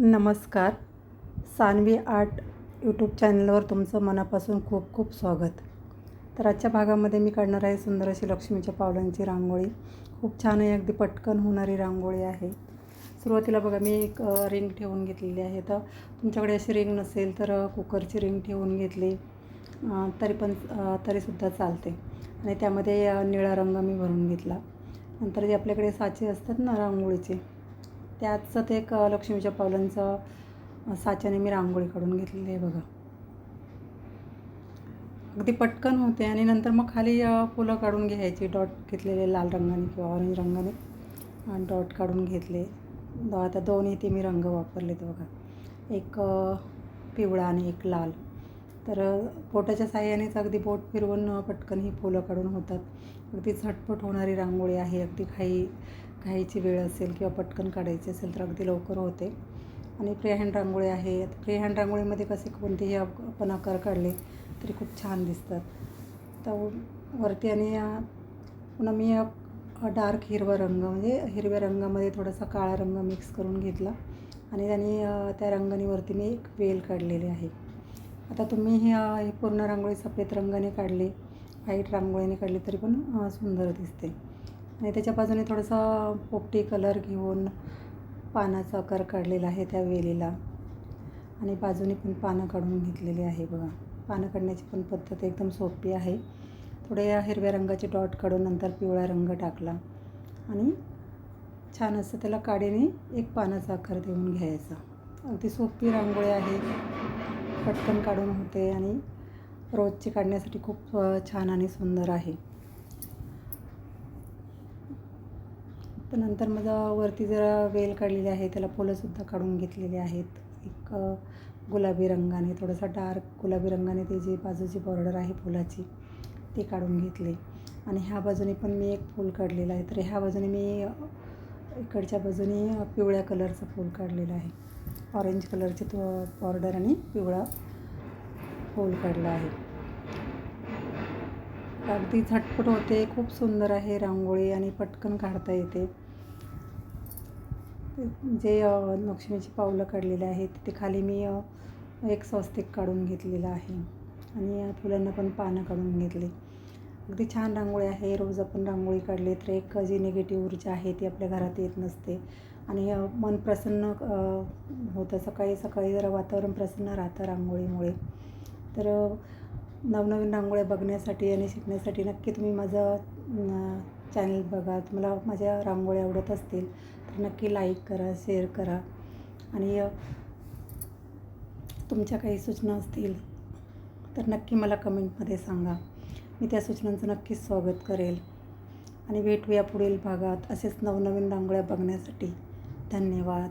नमस्कार. Saanvi art YouTube चॅनलवर तुमचं मनापासून खूप खूप स्वागत. तर आजच्या भागामध्ये मी काढणार आहे सुंदर अशी लक्ष्मीच्या पावलांची रांगोळी. खूप छान आहे अगदी पटकन होणारी रांगोळी आहे. सुरुवातीला बघा मी एक रिंग ठेवून घेतलेली आहे. तर तुमच्याकडे अशी रिंग नसेल तर कुकरची रिंग ठेवून घेतली तरी पण तरीसुद्धा चालते. आणि त्यामध्ये निळा रंग मी भरून घेतला. नंतर जे आपल्याकडे साचे असतात ना रांगोळीचे त्याचं ते एक लक्ष्मीच्या पावलांचं साच्याने मी रांगोळी काढून घेतलेली आहे बघा. अगदी पटकन होते आणि नंतर मग खाली फुलं काढून घ्यायची. डॉट घेतलेले लाल रंगाने किंवा ऑरेंज रंगाने. आणि डॉट काढून घेतले. आता दोन्ही ते मी रंग वापरलेत बघा. एक पिवळा आणि एक लाल. तर पोटाच्या साह्यानेच अगदी बोट फिरवून पटकन ही फुलं काढून होतात. अगदी झटपट होणारी रांगोळी आहे. अगदी काही घाईची वेळ असेल किंवा पटकन काढायची असेल तर अगदी लवकर होते. आणि फ्री हँड रांगोळी आहे फ्री हँड रांगोळीमध्ये कसे कोणतेही आपण आकार काढले तरी खूप छान दिसतात. तर वरती आणि पुन्हा मी डार्क हिरवा रंग म्हणजे हिरव्या रंगामध्ये थोडासा काळा रंग मिक्स करून घेतला. आणि त्याने त्या रंगाने वरती मी एक वेल काढलेली आहे. आता तुम्ही ही पूर्ण रांगोळी सफेद रंगाने काढली व्हाईट रांगोळीने काढली तरी पण सुंदर दिसते. आणि त्याच्या बाजूने थोडासा पोपटी कलर घेऊन पानाचा आकार काढलेला आहे त्या वेलीला. आणि बाजूने पण पानं काढून घेतलेली आहे बघा. पानं काढण्याची पण पद्धत एकदम सोपी आहे. थोडे हिरव्या रंगाचे डॉट काढून नंतर पिवळा रंग टाकला. आणि छान असं त्याला काडीने एक पानाचा आकार देऊन घ्यायचा. अगदी सोपी रांगोळी आहे. पटकन काढून होते आणि रोजची काढण्यासाठी खूप छान आणि सुंदर आहे. तर नंतर माझा वरती जरा वेल काढलेली आहे त्याला फुलंसुद्धा काढून घेतलेली आहेत. एक गुलाबी रंगाने थोडासा डार्क गुलाबी रंगाने ते जी बाजूची बॉर्डर आहे फुलाची ती काढून घेतले. आणि ह्या बाजूने पण मी एक फूल काढलेलं आहे. तर ह्या बाजूने मी इकडच्या बाजूने पिवळ्या कलरचं फूल काढलेलं आहे. ऑरेंज कलरचे तो बॉर्डर आणि पिवळा फूल काढला आहे. अगदी झटपट होते. खूप सुंदर आहे रांगोळी आणि पटकन काढता येते. जे लक्ष्मीची पावलं काढलेली आहेत तिथे खाली मी एक स्वस्तिक काढून घेतलेलं आहे. आणि या फुलांना पण पानं काढून घेतली. अगदी छान रांगोळी आहे. रोज आपण रांगोळी काढली तर एक जी निगेटिव्ह ऊर्जा आहे ती आपल्या घरात येत नसते. आणि मन प्रसन्न होतं. सकाळी सकाळी जरा वातावरण प्रसन्न राहतं रांगोळीमुळे. तर नवनवीन रांगोळ्या बघण्यासाठी आणि शिकण्यासाठी नक्की तुम्ही माझं चॅनल बघा. तुम्हाला माझ्या रांगोळ्या आवडत असतील तर नक्की लाईक करा शेअर करा. आणि तुमच्या काही सूचना असतील तर नक्की मला कमेंटमध्ये सांगा. मी त्या सूचनांचं नक्कीच स्वागत करेल. आणि भेटूया पुढील भागात असेच नवनवीन रांगोळ्या बघण्यासाठी. धन्यवाद.